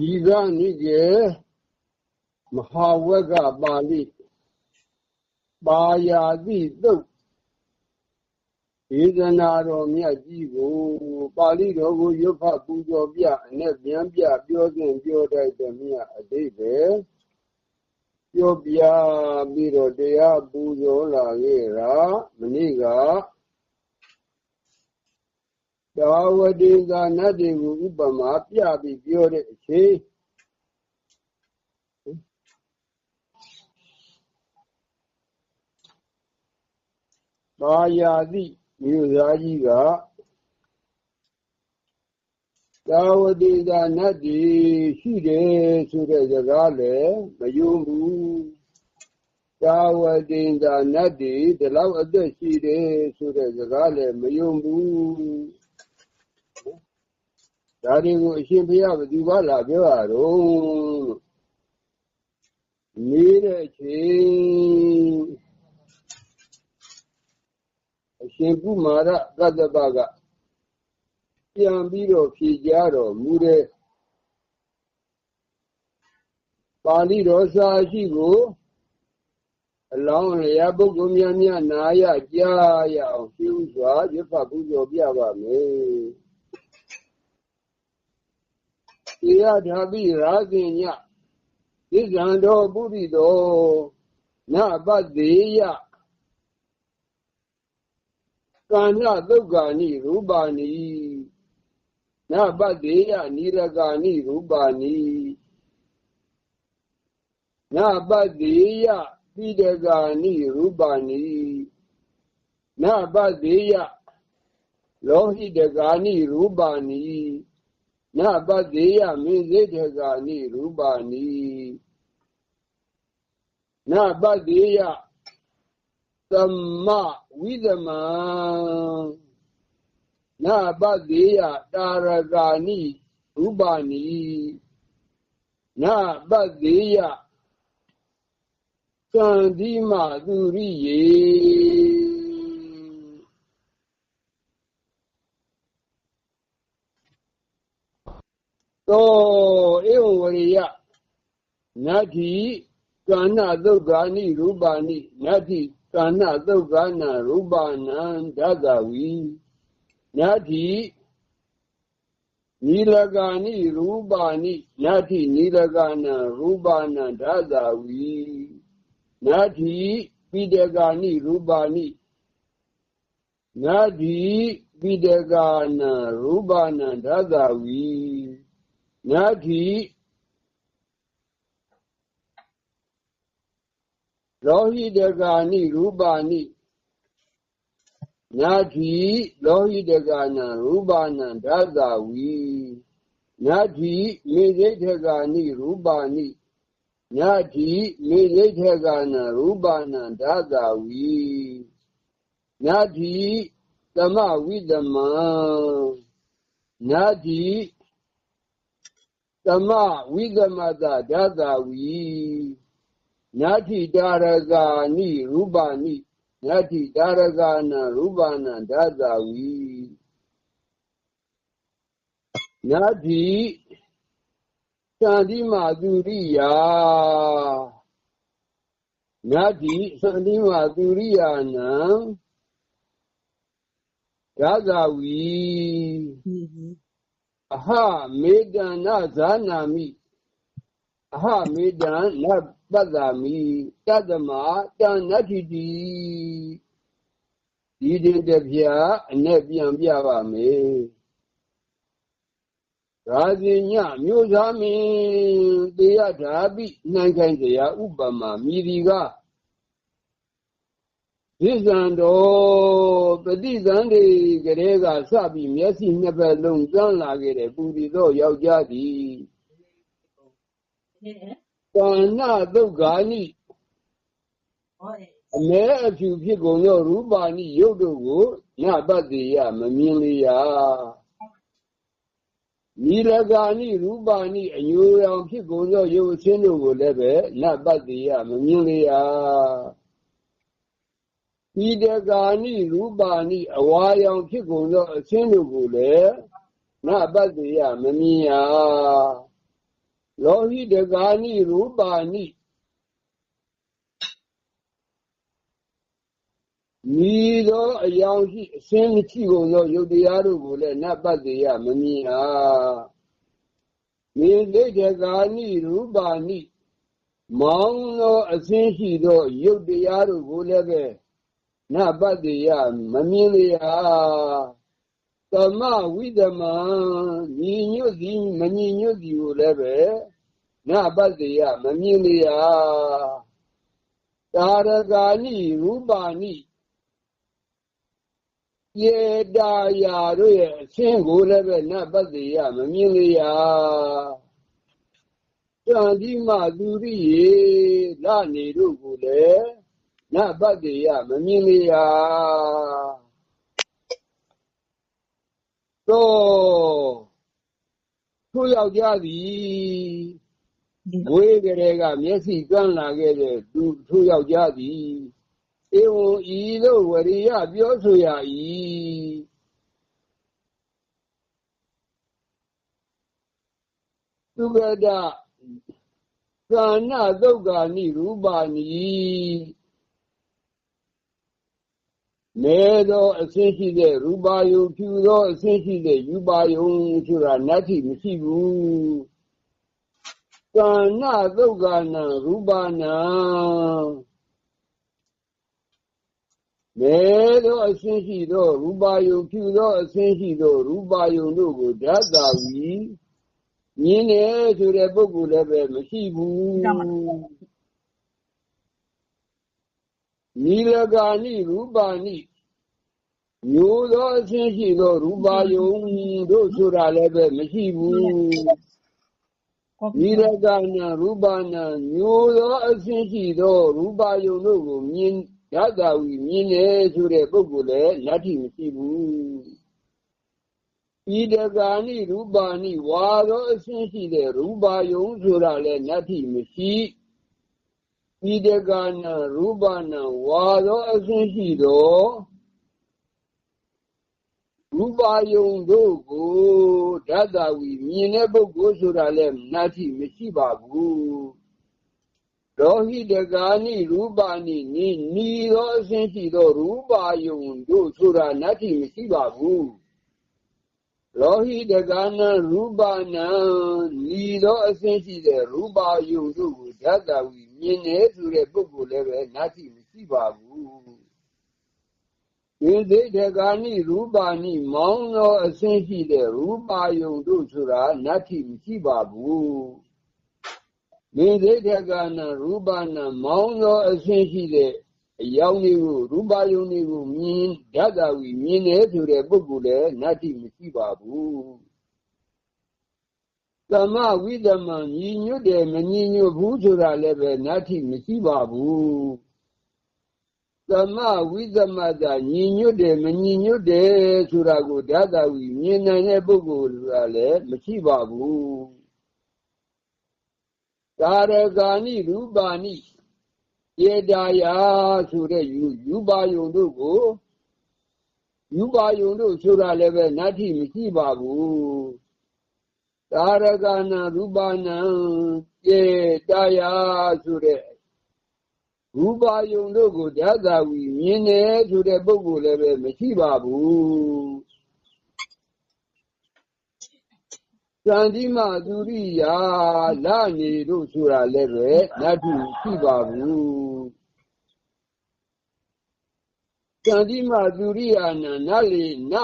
ဒီကနိကေမဟာဝကပါဠိပါယာတိသုတ်ဒေသနာတော်မြတ်ကြီးကိုပါဠိတော်ကိုရွတ်ဖတ်ပူဇော်ပြအနဲ့ပြန်ပြပြောစဉ်ပြောတတ်တဲ့မြတ်အတိတ်ပဲပြောပြပြီးတော့တရားပူဇော်လာခဲ့တာမနေ့က သာဝတိသာနတ်တွေကိုဥပမာပြပြီးပြောတဲ့အချိန်ပါယာတိမြို့သားကြီးကသာဝတိသာနတ်တွေရှိတယ်ဆိုတဲ့စကားလည်းမယုံဘူးသာဝတိသာနတ်တွေဒီလောက်အသက်ရှိတယ်ဆိုတဲ့စကားလည်းမယုံဘူး ဒါတွေကို အရှင်ဘုရား ဘယ်သူက လာပြောရတော့နေတဲ့ချိန် အရှင်ကုမာရကတ္တပက ပြန်ပြီးတော့ ဖြေကြတော်မူတဲ့ ပါဠိတော်စာရှိကို အလောင်းလျာပုဂ္ဂိုလ်များများ နာရကြားရအောင် ရှင်းစွာရဖတ် ပူဇော်ပြပါမယ်။ေ ယဓာပိရာဇင်ညဣဇံတော်ပုရိသောနပတ္တေယကာဏသုတ်ကာနိရူပါနိနပတ္တေယနိရကာနိရူပါနိနပတ္တေယပိဒကာနိရူပါနိနပတ္တေယလောဟိတကာနိရူပါနိ နပတ္တေယမေဇိတကာနိရူပါနိနပ တ္တေယသမ္မဝိသမံနာပတိယတာရဂာနိရူပနိနာပတိယသံဒီမသူရိယေသောဧဝဝရိယနတ္ထိကဏ္ဍသုတ်ဂာနိရူပနိနတ္ထိကာဏသုတ်ကာဏရူပနာဒသဝီနတ္ထိနီလကာနိရူပါနိနတ္ထိနီလကာနရူပနာဒသဝီနတ္ထိပိဒကာနိရူပါနိနတ္ထိပိဒကာနရူပနာဒသဝီ နတ္ထိလောဟိတကာနိရူပါနိနာတိလောဟိတကာနရူပါနံဓာတာဝီနာတိမေဇိတကာနိရူပါနိနာတိမေဇိတကာနရူပါနံဓာတာဝီနာတိသမဝိတမံနာတိ သမဝိသမတဓာတာဝီနာတိတာရဂာနိရူပနိနာတိတာရဂာနရူပနာဓာတာဝီနာတိသန္တိမာသူရိယာနာတိသန္တိမာသူရိယာနံဓာတာဝီ အဟမေတ္တနာဇာနာမိအဟမေတ္တနပတ္တမိတတ္တမတဏ္ဏတိတိဒီတင်တပြာအနဲ့ပြန်ပြပါမယ်ရာဇင်ညမြို့သားမင်းတေယဓာပိနှံခိုင်းတရားဥပမာမိဒီက ဣဇံတော်ပฏิသန္တိကလေးကစပြီးမျက်စိနှစ်ဘက်လုံးကျန်းလာခဲ့တဲ့ပူရီသောယောက်ျားသည်ကာဏသုတ်ဂာနိအမဲအဖြူဖြစ်ကုန်သောရူပါနိရုပ်တို့ကိုညပတ္တိယမမြင်လေရာမိလကာနိရူပါနိအညိုရောင်ဖြစ်ကုန်သောရုပ်အချင်းတို့ကိုလည်းပဲနပတ္တိယမမြင်လေရာ ဤတကာနိရူပါနိအဝါရောင်ဖြစ်ကုန်သောအချင်းတို့ကိုလည်းနပတ္တိယမမြင်ရာလောဟိတကာနိရူပါနိမိသောအယောင်ရှိအစင်းမရှိကုန်သောယုတ်တရားတို့ကိုလည်းနတ်ပတ်သေးရမမြင်အားမိဒိဋ္ဌကာနိရူပါနိမောင်းသောအစင်းရှိသောယုတ်တရားတို့ကိုလည်းပဲ နတ်ပတ်သေးရမမြင်ရသမဝိသမံညီညွတ်သည်မညီညွတ်သည်ကိုလည်းပဲနတ်ပတ်သေးရမမြင်ရတာရကာနိရူပါနိရေတာယာတို့ရဲ့အချင်းကိုလည်းပဲနတ်ပတ်သေးရမမြင်လေရတန်ဒီမသူရိရေလာနေတို့ကိုလည်း နတ်ပတ်သေးရမမြင်လေရတော့သူယောက်ျားသည်ဝေးကြတဲ့ကမျက်စိကန်းလာခဲ့တဲ့သူသူယောက်ျားသည်ဧဝံဤသို့ဝရိယပြောဆိုရ၏သူကတသာနာသုတ်ကာနိရူပါနိ မဲသောအဆင်းရှိတဲ့ ရူပါယုဖြူသောအဆင်းရှိတဲ့ယူပါယုဆိုတာနတ္ထိမရှိဘူးသာနာသုတ်ကာနံရူပါနံမဲသောအဆင်းရှိသောရူပါယုဖြူသောအဆင်းရှိသောရူပါယုတို့ကိုဓာတ်တာဝီမြင်တယ်ဆိုတဲ့ပုဂ္ဂိုလ်လည်းပဲမရှိဘူး နိလကာနိရူပါနိမျိုးသောအဆင်းရှိသောရူပါယုတို့ဆိုတာလည်းပဲမရှိဘူးနိလကာနရူပါနမျိုးသောအဆင်းရှိသောရူပါယုတို့ကိုမြင်ရတာဝီမြင်နေဆိုတဲ့ပုဂ္ဂိုလ်လည်းလက်ထိမရှိဘူးဤတကာနိရူပါနိဝါသောအဆင်းရှိတဲ့ရူပါယုံဆိုတာလည်းလက်ထိမရှိ ဤတကာနရူပနာဝါသောအဆင်းရှိသောရူပါယုံတို့ကိုဓာတဝီမြင်တဲ့ပုဂ္ဂိုလ်ဆိုတာလည်းလက်ထိမရှိပါဘူးရောဟိတကာနိရူပါနိနိနီသောအဆင်းရှိသောရူပါယုံတို့ဆိုတာနတ္တိမရှိပါဘူးရောဟိတကာနရူပနံနီသောအဆင်းရှိတဲ့ရူပါယုံတို့ကိုဓာတဝီ မြင်နေဆိုတဲ့ပုဂ္ဂိုလ်လည်းပဲနတ္တိမရှိပါဘူးဒီသိတကာနိရူပါနိမောင်းသောအဆင်းရှိတဲ့ရူပါယုံတို့ဆိုတာနတ္တိမရှိပါဘူးနေသိတဲ့ကနာရူပနာမောင်းသောအဆင်းရှိတဲ့အယောင်တွေကိုရူပယုံတွေကိုမြင်ဓာတ်ဝီမြင်တယ်ဆိုတဲ့ပုဂ္ဂိုလ်လည်းနတ္တိမရှိပါဘူး သမဝိသမံညီညွတ်တယ်မညီညွတ်ဘူးဆိုတာလည်းပဲနတ္တိမရှိပါဘူးသမဝိသမတာညီညွတ်တယ်မညီညွတ်တယ်ဆိုတာကိုဓာတ်ဝီမြင်နိုင်တဲ့ပုဂ္ဂိုလ်ကလည်းမရှိပါဘူးကာရကာနိရူပါနိယေတာယာဆိုတဲ့ယူယူပါယုံတို့ကိုယူပါယုံတို့ဆိုတာလည်းပဲနတ္ထိမရှိပါဘူး ကာရကနာရူပနာယေတာယာဆိုတဲ့ရူပါယုံတို့ကိုဓာတာဝီမြင်တယ်ဆိုတဲ့ပုဂ္ဂိုလ်လည်းပဲမရှိပါဘူးသံတိမသူရိယာလာနေတို့ဆိုတာလည်းပဲနတ်တုရှိပါဘူး သံတိမသူရိယာနာနလေန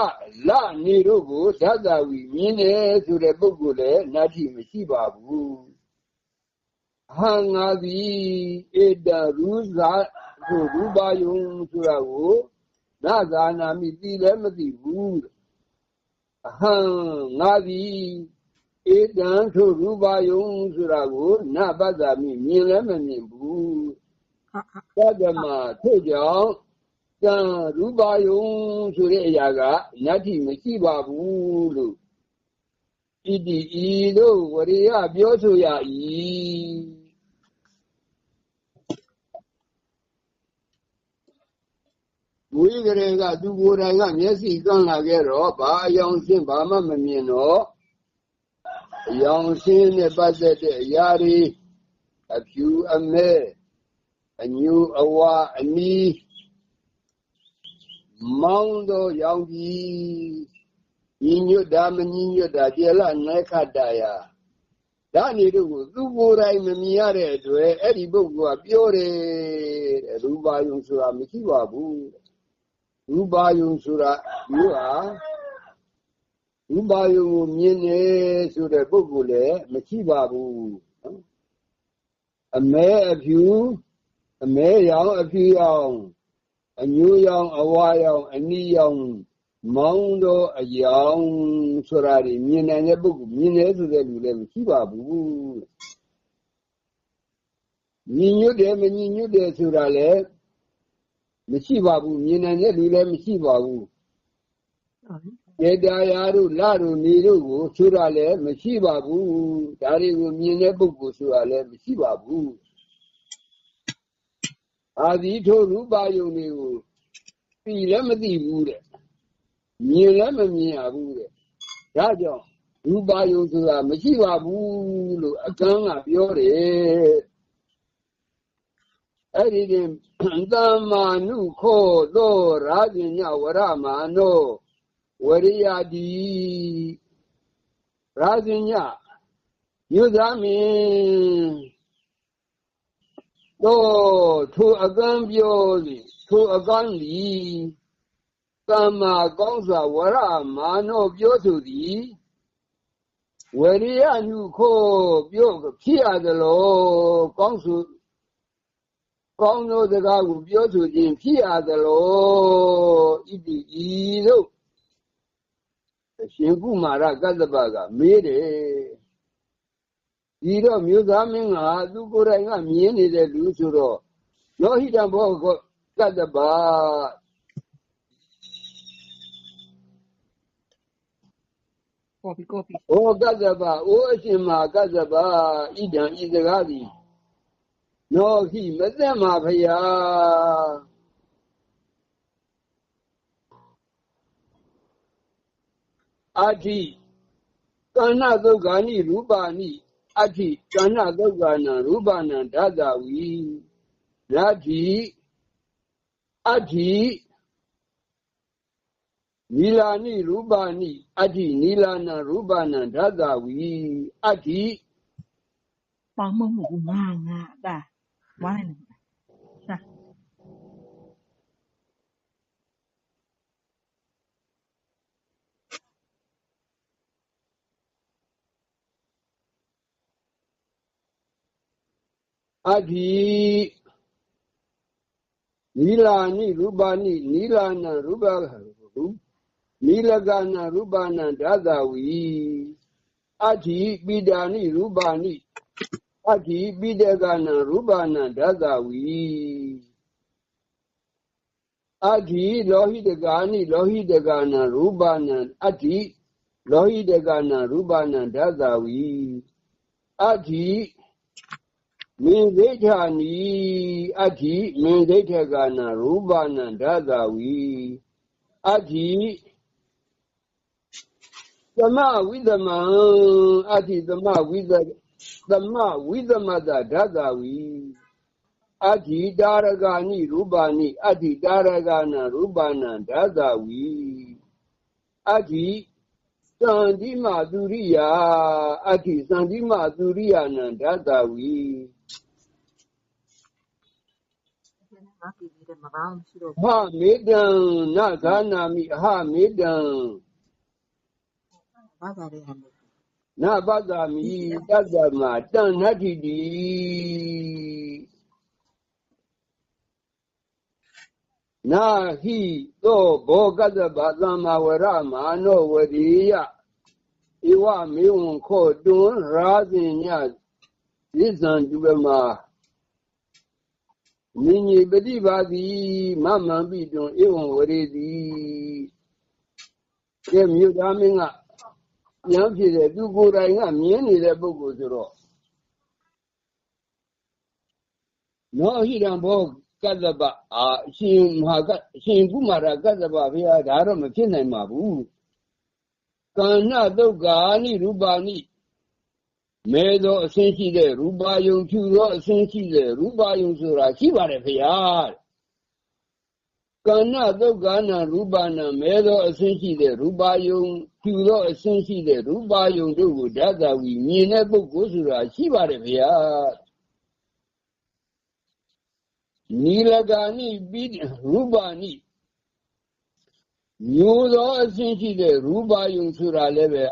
လာနေတို့ကိုသတ္တဝီမြင်တယ်ဆိုတဲ့ပုဂ္ဂိုလ်လည်းနတ်တိမရှိပါဘူးဟံငါသည်ဧတရူဇာဆိုရူပါယုံဆိုတာကိုနာဇာနာမိသိလည်းမသိဘူးအဟံငါသည်ဧတံထိုရူပါယုံဆိုတာကိုနပတ္တမိမြင်လည်းမမြင်ဘူးသတ္တမထို့ကြောင့် တံရူပါယုံဆိုတဲ့အရာကနတ္တိမရှိပါဘူးလို့ဣတိဤတို့ဝရိယပြောဆိုရ၏ဝိကရေကသူကိုယ်တိုင်ကမျက်စိကန်းလာခဲ့တော့ဘာအယောင်ရှင်းဘာမှမမြင်တော့အယောင်ရှင်းနဲ့ပတ်သက်တဲ့အရာတွေအဖြူအမဲအညူအဝါအနီး မောင်းသောရောင်ကြီးညီညွတ်တာမညီညွတ်တာပြေလနဲခတ်တာယာဒါနေတို့ကိုသူကိုယ်တိုင်မမြင်ရတဲ့အတွက်အဲ့ဒီပုဂ္ဂိုလ်ကပြောတယ်တဲ့ရူပါယုံဆိုတာမရှိပါဘူးရူပါယုံဆိုတာမျိုးဟာရူပါယုံကိုမြင်နေဆိုတဲ့ပုဂ္ဂိုလ်လည်းမရှိပါဘူးနော်အမဲအဖြူအမဲရောင်အဖြူရောင် အညူရောင်အဝါရောင်အနီရောင်မောင်းတော့အယောင်ဆိုတာဒီမြင်နိုင်တဲ့ပုဂ္ဂိုလ်မြင်တယ်ဆိုတဲ့လူလည်းမရှိပါဘူးညီညွတ်တယ်မညီညွတ်တယ်ဆိုတာလည်းမရှိပါဘူးမြင်နိုင်တဲ့လူလည်းမရှိပါဘူးကျေတရားတို့လတို့နေတို့ကိုဆိုတာလည်းမရှိပါဘူးဒါတွေကိုမြင်တဲ့ပုဂ္ဂိုလ်ဆိုတာလည်းမရှိပါဘူး အာဒီထိုရူပယုံတွေကိုသိလည်းမသိဘူးတဲ့မြင်လည်းမမြင်ရဘူးတဲ့ဒါကြောင့်ရူပယုံဆိုတာမရှိပါဘူးလို့အခန်းကပြောတယ်အဲ့ဒီတင်သမ္မာနုခောသောရာဇညဝရမာနောဝရိယတိရာဇညယုဇာမင်း တော့ထိုအကံပြောသည်ထိုအကံသည်သမ္မာကောင်းစွာဝရမာနောပြောဆိုသည်ဝရိယနုခောပြောဖြစ်ရသလိုကောင်းစုကောင်းသောစကားကိုပြောဆိုခြင်းဖြစ်ရသလိုဣတိဤသို့ရှင်ကုမာရကတ္တပကမေးတယ် ဒီတော့မြို့သားမင်းကသူကိုယ်တိုင်ကမြင်နေတဲ့လူဆိုတော့ယောဟိတဘောကတ္တပကောပြီကောပြီဩကတ္တပဩအရှင်မကတ္တပဣဒံဤစကားသည်နောဟိမသက်မှာဖယားအာတိကဏ္ဍသုတ်ဂာနိရူပါနိ အဋ္ဌိကဏ္ဍသုတ်ဂာနံရူပနံဓာတဝီယတိအဋ္ဌိနီလာနိရူပါနိအဋ္ဌိနီလာနံရူပနံဓာတဝီအဋ္ဌိပေါင်းမမှုကငါငါဒါဝိုင်း အဋ္ဌိနီလာနိရူပါနိနီလာနံရူပရူနီလကနံရူပနံဓာတ ဝီအဋ္ဌိပိဒာနိရူပါနိအဋ္ဌိပိဒကနံရူပနံဓာတဝီအဋ္ဌိလောဟိတကာနိလောဟိတကနံရူပနံအဋ္ဌိလောဟိတကနံရူပနံဓာတဝီအဋ္ဌိမေဒိဋ္ဌာနိအဋ္ဌိမေဒိဋ္ဌကနာရူပနံဓာတဝီအဋ္ဌိသမဝိသမံအဋ္ဌိသမဝိသသမဝိသမတဓာတဝီအဋ္ဌိတာရဂာနိရူပနိအဋ္ဌိတာရဂာနာရူပနံဓာတဝီအဋ္ဌိသန္တိမသူရိယာအဋ္ဌိသန္တိမသူရိယာနံဓာတဝီ ငါပြည်ပြီးတယ်မပေါင်းရှိတော့ဟမေတံနဂာနာမိအဟမေတံဘာသာရေးဟမ်နပတ္တမိတတ္တမတဏ္ဏတိတိနာဟိသောဘောကတ္တဗသမ္မာဝရမာနောဝရိယဧဝမေဝံခောတွန်ရာဇင်ညဣဇံတုပမာ နိညေပฏิပါတိမမံပိတွန်ဧဝံဝရေတိကဲမြို့သားမင်းကဉာဏ်ဖြစ်တဲ့သူကိုယ်တိုင်ကမြင်နေတဲ့ပုဂ္ဂိုလ်ဆိုတော့နောဟိရံဘောကတ္တပအာအရှင်မဟာကအရှင်ကုမာရကတ္တပဘုရားဒါတော့မဖြစ်နိုင်ပါဘူးကန္နတုတ်ကာနိရူပါနိ မဲသောအဆင်းရှိတဲ့ရူပယုံဖြူသောအဆင်းရှိတဲ့ရူပယုံဆိုတာရှိပါတယ်ဖေဟာကဏ္ဍသုတ်ကနာရူပနာမဲသောအဆင်းရှိတဲ့ရူပယုံဖြူသောအဆင်းရှိတဲ့ရူပယုံတို့ကိုဓာတ်ဝီမြင်တဲ့ပုဂ္ဂိုလ်ဆိုတာရှိပါတယ်ဖေဟာနီလဂာနိပိရူပနိမျိုးသောအဆင်းရှိတဲ့ရူပယုံဆိုတာလည်းပဲ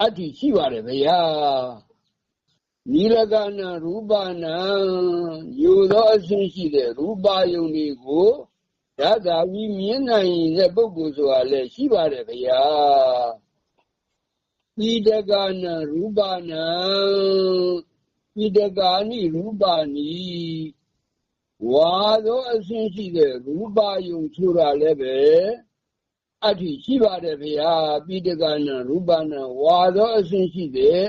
အတ္တိရှိပါတယ်ဗျာ နီလကနာ ရူပနာမျိုးသောအဆင်းရှိတဲ့ရူပယုံတွေကိုဓာတာဝိမြင်နိုင်တဲ့ပုဂ္ဂိုလ်ဆိုတာလည်းရှိပါတယ်ဗျာပိဒကနာရူပနာပိဒကာနိရူပနိဝါသောအဆင်းရှိတဲ့ရူပယုံဆိုတာလည်းပဲအတ္တိရှိပါတယ်ဗျာပိဋကနာရူပနာဝါသောအဆင်းရှိတဲ့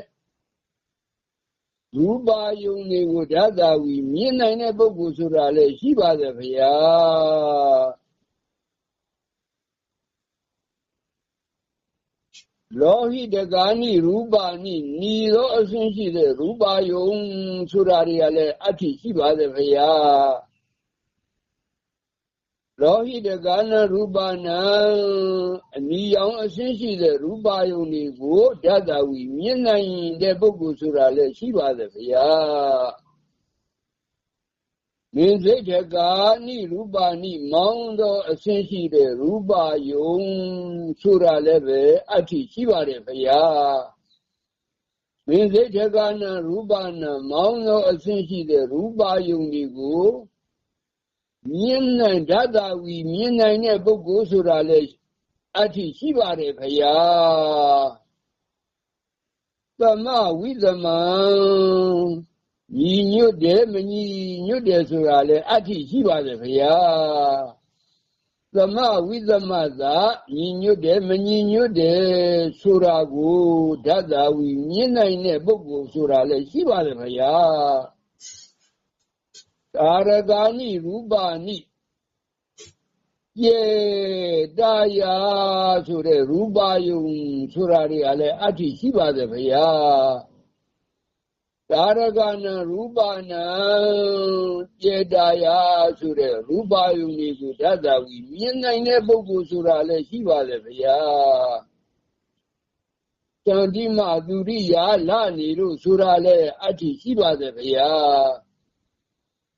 ရူပယုံတွေကိုဓာတာဝီမြင်နိုင်တဲ့ပုဂ္ဂိုလ်ဆိုတာလည်းရှိပါတယ်ဗျာလောဟိတကာနိရူပါနိညီသောအဆင်းရှိတဲ့ရူပါယုံဆိုတာတွေကလည်းအတ္တိရှိပါတယ်ဗျာ လောဟိတကနရူပနာအနီရောင်အရှင်းရှိတဲ့ရူပယုံတွေကိုဓာတဝီမြင်နိုင်တဲ့ပုဂ္ဂိုလ်ဆိုတာလည်းရှိပါတယ်ဗျာမင်းစိတ်တကာနိရူပနိမောင်းသောအရှင်းရှိတဲ့ရူပယုံဆိုတာလည်းပဲအဋ္ဌိရှိပါတယ်ဗျာမင်းစိတ်တကာနရူပနာမောင်းသောအရှင်းရှိတဲ့ရူပယုံတွေကို မြင်နိုင်ဓာတာဝီမြင်နိုင်တဲ့ပုဂ္ဂိုလ်ဆိုတာလေအဋ္ဌိရှိပါတယ်ခရာသမဝိသမံညီညွတ်တယ်မညီညွတ်တယ်ဆိုတာလေအဋ္ဌိရှိပါတယ်ခရာသမဝိသမသာညီညွတ်တယ်မညီညွတ်တယ်ဆိုတာကိုဓာတာဝီမြင်နိုင်တဲ့ပုဂ္ဂိုလ်ဆိုတာလေရှိပါတယ်ခရာ ကာရကာနိရူပါနိယေတာယာဆိုတဲ့ရူပါယုံဆိုတာတွေကလည်းအဋ္ဌိရှိပါတယ်ဗျာကာရကနာရူပနာကျေတာယာဆိုတဲ့ရူပယုံတွေကိုဓာတ်သာဝီမြင်နိုင်တဲ့ပုဂ္ဂိုလ်ဆိုတာလည်းရှိပါတယ်ဗျာတန်တိမသူရိယာလာနေလို့ဆိုတာလည်းအဋ္ဌိရှိပါတယ်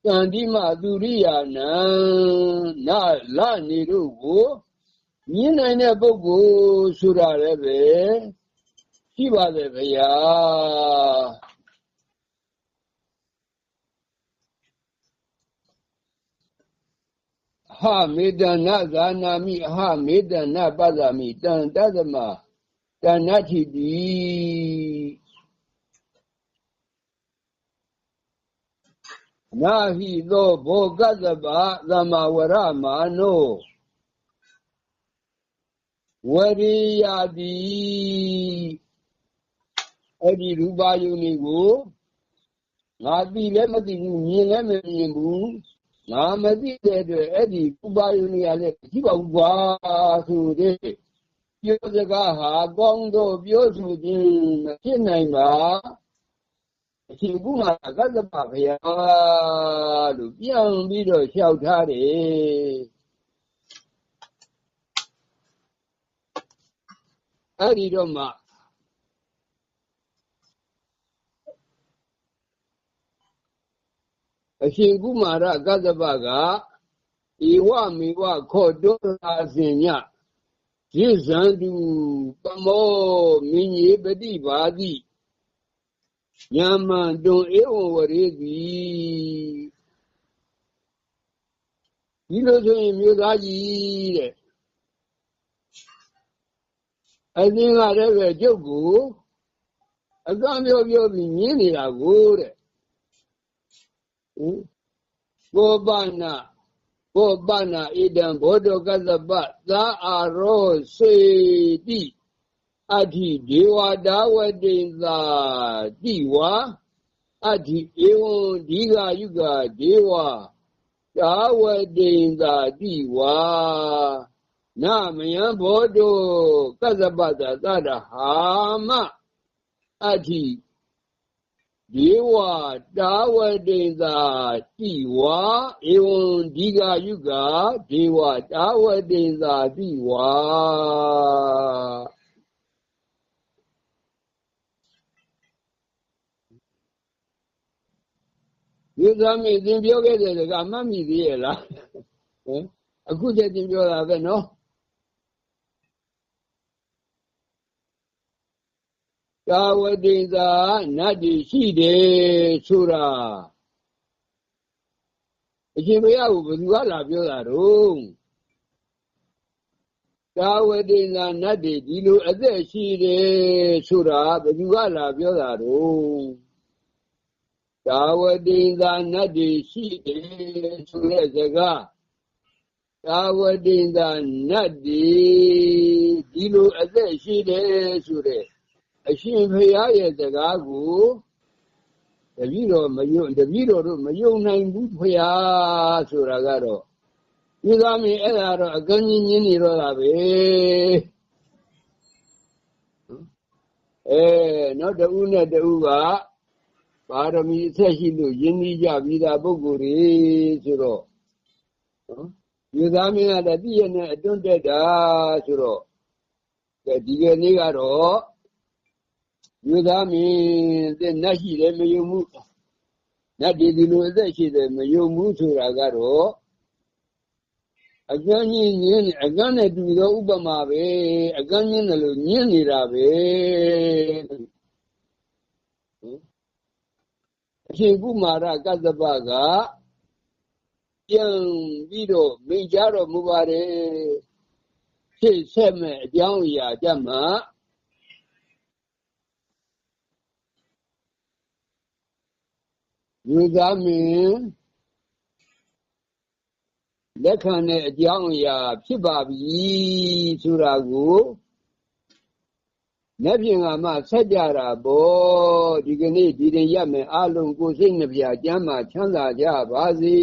ဗျာကံတိမသူရိယာနံနာလနေတို့ကိုမြင်နိုင်တဲ့ပုဂ္ဂိုလ်ဆိုတာလည်းပဲရှိပါတယ်ဗျာဟမေတ္တနာဇာနာမိအဟမေတ္တနာပဇာမိတန်တသမတဏ္ဍတိတိ နာဟိသောဘောကသဗ္ဗသမဝရမာနောဝရိယတိအဲ့ဒီရူပါယုန်ကိုငါသိလည်းမသိဘူးမြင်လည်းမမြင်ဘူးငါမသိတဲ့အတွက်အဲ့ဒီရူပါယုန်ကလည်းကြည့်ပါဘူးကွာဆိုတဲ့ပြောစကားဟာကောင်းတော့ပြောဆိုခြင်းမဖြစ်နိုင်ပါ အရှင်ကုမာကသဗ္ဗဘုရားလို့ပြန်ပြီးတော့လျှောက်ထားတယ်အဲ့ဒီတော့မှအရှင်ကုမာရကသဗ္ဗကဧဝမေဝခောတောရာစင်ညရစ္ဆန္တုပမောမင်းကြီးပฏิပါတိ ညာမံတွန်ဧဝံဝရေတိဒီလိုဆိုရင်မြို့သားကြီးတဲ့အသင်္ကလည်းပဲကျုပ်ကိုအကံပြောပြောပြီးမြင်နေတာကို အာရောစေတိအဋ္ဌိဒေဝဒါဝတိသာတိဝါအဋ္ဌိဧဝံဒီဃယုဂဒေဝဒါဝတိသာတိဝါနမယံဘောတုကသပ္ပတသရဟာမအဋ္ဌိဒေဝတာဝတိသာတိဝါဧဝံဒီဃယုကဒေဝတာဝတိသာတိဝါ ဒီသမီးသင်ပြောခဲ့တဲ့ကမှတ်မိသေးရဲ့လားဟင်အခုချက်သင်ပြောတာပဲနော်ကာဝတိသာနတ်တည်ရှိတယ်ဆိုတာအရှင်ဘုရားကိုဘယ်သူကလာပြောတာတော့ကာဝတိသာနတ်တည်ဒီလိုအသက်ရှိတယ်ဆိုတာဘယ်သူကလာပြောတာတော့ ကာဝတိသာနတ်တည်ရှိတယ်ဆိုတဲ့စကားကာဝတိသာနတ်တည်ဒီလိုအသက်ရှိတယ်ဆိုတဲ့အရှင်ဖရာရဲ့စကားကိုတပည့်တော်မယုံတပည့်တော်တို့မယုံနိုင်ဘူးဖရာဆိုတာကတော့ဒီသားမင်းအဲ့ဒါတော့အကန့်ကြီးညင်းနေတော့တာပဲအဲနောက်တဦးနဲ့တဦးက ပါရမီအဆက်ရှိလို့ယဉ်ဤကြပြီးသားပုဂ္ဂိုလ်တွေဆိုတော့နော်ဒီသားမင်းကတည်းကနဲ့အတွန်းတက်တာဆိုတော့ဒီကနေ့ကတော့ယူသားမင်းတဲ့နတ်ရှိတယ်မယုံမှုနတ်ဒီဒီလိုအသက်ရှိတယ်မယုံမှုဆိုတာကတော့အကန့်ကြီးညင်းအကန့်နဲ့တူသောဥပမာပဲအကန့်ညင်းတယ်လို့ညင်းနေတာပဲ အရှင်ကုမာရကတ္တပကပြန်ပြီးတော့မိကြတော်မူပါတယ်ဖြစ်ဆက်မဲ့အကြောင်းအရာကြမှာယူသားမင်းလက်ခံတဲ့အကြောင်းအရာဖြစ်ပါပြီဆိုတာကို လက်ပြင်ကမှဆက်ကြတာပေါ့ဒီကနေ့ဒီရင်ရမယ်အလုံးကိုစိတ်နှပြကျမ်းမှာချမ်းသာကြပါစေ